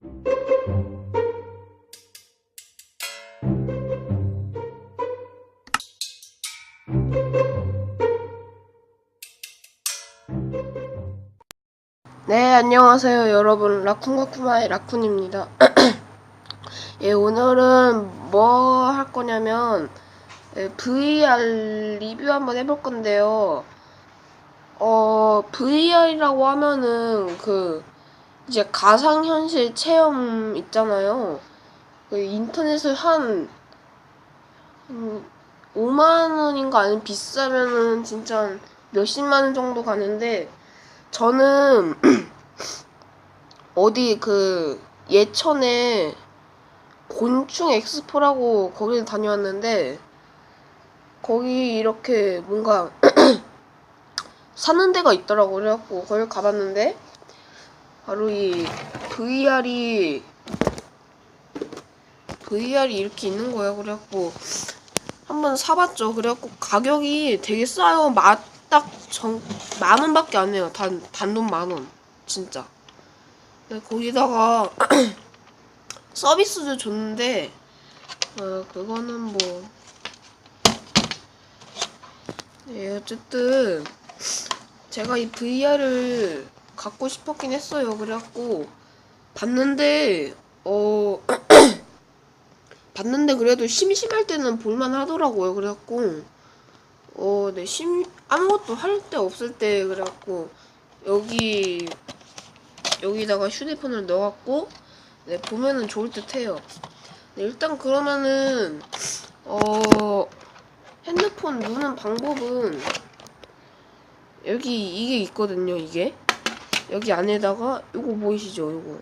네, 안녕하세요, 여러분. 라쿤과쿠마의 라쿤입니다. 예, 오늘은 뭐 할 거냐면, 예, VR 리뷰 한번 해볼 건데요. 어, VR이라고 하면은, 그, 이제 가상현실 체험 있잖아요. 그 인터넷을 한, 음, 5만원인가 아니면 비싸면은 진짜 한 몇십만원 정도 가는데, 저는 어디 그 예천에 곤충 엑스포라고 거기를 다녀왔는데 거기 이렇게 뭔가 사는 데가 있더라고 그래갖고 거기 가봤는데 바로 이 VR이 VR이 이렇게 있는 거예요. 그래갖고 한번 사봤죠. 그래갖고 가격이 되게 싸요. 맛딱만 원밖에 안 해요. 단 단돈 만 원. 진짜. 거기다가 서비스도 줬는데 어 그거는 뭐 예, 어쨌든 제가 이 VR을 갖고 싶었긴 했어요. 그래갖고 봤는데 어 봤는데 그래도 심심할 때는 볼만 하더라고요. 그래갖고 어, 네, 심 아무것도 할데 없을 때 그래갖고 여기 여기다가 휴대폰을 넣어갖고 네, 보면은 좋을 듯해요. 네, 일단 그러면은 어 핸드폰 누는 방법은 여기 이게 있거든요. 이게 여기 안에다가 요거 보이시죠? 요거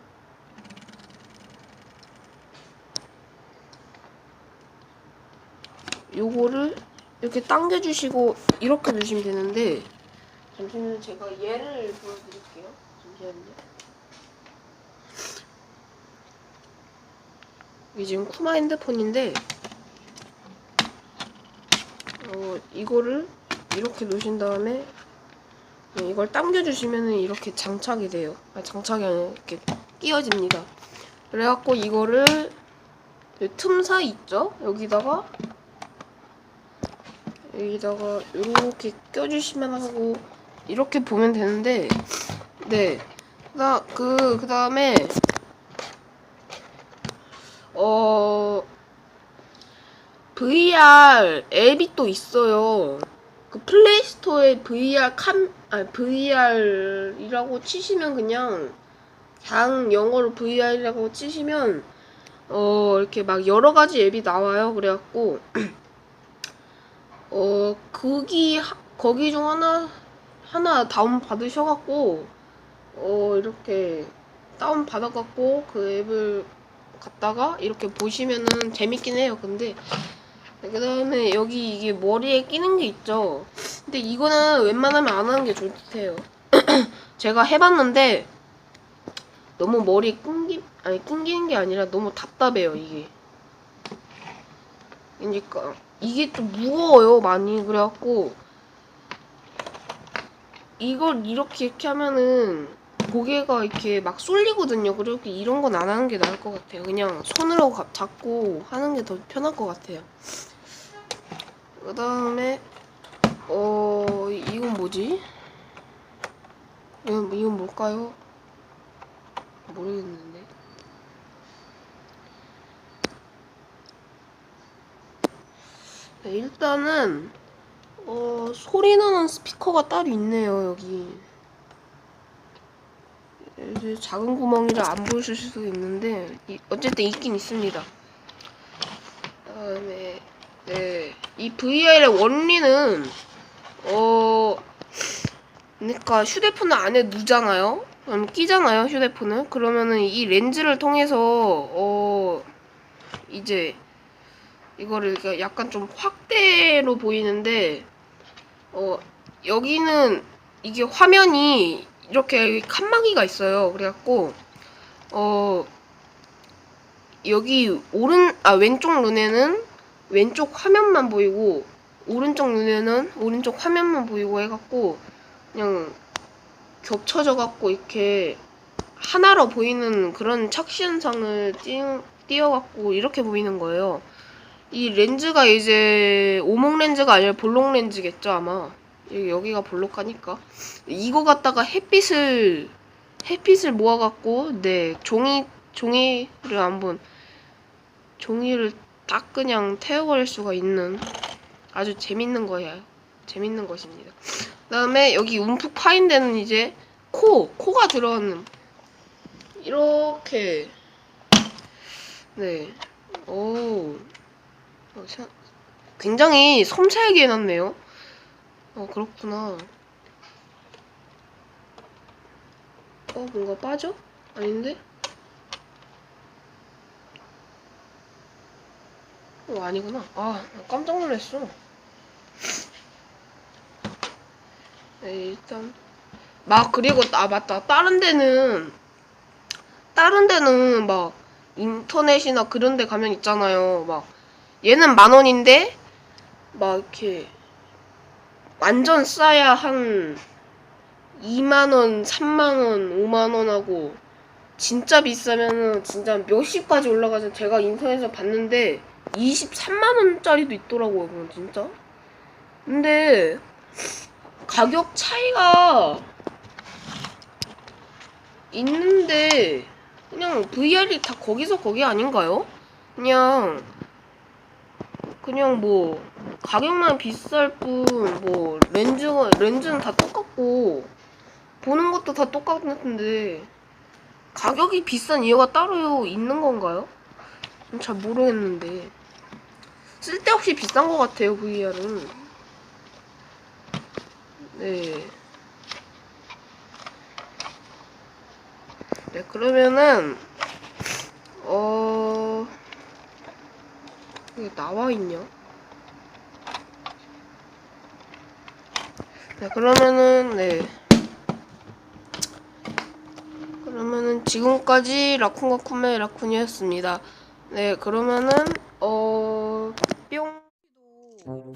요거를 이렇게 당겨주시고 이렇게 두시면 되는데 잠시만요. 제가 얘를 보여드릴게요. 잠시만요. 이게 지금 쿠마 핸드폰인데 어 이거를 이렇게 놓으신 다음에 네, 이걸 당겨주시면은 이렇게 장착이 돼요. 아, 장착이 아니라 이렇게 끼워집니다. 그래갖고 이거를 이 틈사 있죠? 여기다가 여기다가 이렇게 껴주시면 하고 이렇게 보면 되는데 네. 나 그 그 다음에 어 VR 앱이 또 있어요. 그 플레이스토어에 VR 캄, 아 VR이라고 치시면 그냥 그냥 영어로 VR이라고 치시면 어 이렇게 막 여러 가지 앱이 나와요. 그래갖고 어 거기 하- 거기 중 하나 하나 다운 받으셔갖고 어 이렇게 다운 받아갖고 그 앱을 갖다가 이렇게 보시면은 재밌긴 해요. 근데 그 다음에 여기 이게 머리에 끼는 게 있죠. 근데 이거는 웬만하면 안 하는 게 듯해요. 제가 해봤는데 너무 머리에 낑기 아니 낑기는 게 아니라 너무 답답해요 이게. 그러니까 이게 좀 무거워요 많이 그래갖고 이걸 이렇게 이렇게 하면은 고개가 이렇게 막 쏠리거든요. 그리고 이런 건 안 하는 게 나을 것 같아요. 그냥 손으로 가- 잡고 하는 게 더 편할 것 같아요. 그 다음에 어 이건 뭐지? 이건 이건 뭘까요? 모르겠는데. 네, 일단은 어 소리 나는 스피커가 따로 있네요 여기. 이제 작은 구멍이라 안 보이실 수도 있는데 이- 어쨌든 있긴 있습니다. 그다음에 네, 이 VR의 원리는 어 그러니까 휴대폰을 안에 누잖아요. 그럼 끼잖아요, 휴대폰을. 그러면은 이 렌즈를 통해서 어 이제 이거를 약간 좀 확대로 보이는데 어 여기는 이게 화면이 이렇게 칸막이가 있어요. 그래갖고 어 여기 오른 아 왼쪽 눈에는 왼쪽 화면만 보이고 오른쪽 눈에는 오른쪽 화면만 보이고 해갖고 그냥 겹쳐져 갖고 이렇게 하나로 보이는 그런 착시현상을 띄, 띄어갖고 이렇게 보이는 거예요. 이 렌즈가 이제 오목 렌즈가 아니라 볼록 렌즈겠죠 아마 여기, 여기가 볼록하니까. 이거 갖다가 햇빛을 햇빛을 모아갖고 네 종이 종이를 한번 종이를 딱 그냥 태워버릴 수가 있는 아주 재밌는 거예요 재밌는 것입니다. 그다음에 여기 움푹 파인 데는 이제 코 코가 들어가는 이렇게. 네오. 어, 생- 굉장히 섬세하게 해놨네요. 어, 그렇구나. 어, 뭔가 빠져? 아닌데? 어, 아니구나. 아, 나 깜짝 놀랐어. 네, 일단. 막, 그리고, 아, 맞다. 다른 데는, 다른 데는 막, 인터넷이나 그런 데 가면 있잖아요. 막, 얘는 만 원인데 막 이렇게 완전 싸야 한 2만 원, 3만 원, 5만 원 하고 진짜 비싸면은 진짜 몇십까지 올라가서 제가 인터넷에서 봤는데 23만 원짜리도 있더라고요, 그건 진짜. 근데 가격 차이가 있는데 그냥 VR이 다 거기서 거기 아닌가요? 그냥 그냥 뭐 가격만 비쌀 뿐 뭐 렌즈가 렌즈는 다 똑같고 보는 것도 다 똑같은데 가격이 비싼 이유가 따로 있는 건가요? 잘 모르겠는데 쓸데없이 비싼 것 같아요 VR은 네. 네 그러면은 어 이게 나와 있냐? 네, 그러면은 네. 그러면은 지금까지 라쿤과 쿤메 라쿤이었습니다. 네, 그러면은 어 뿅.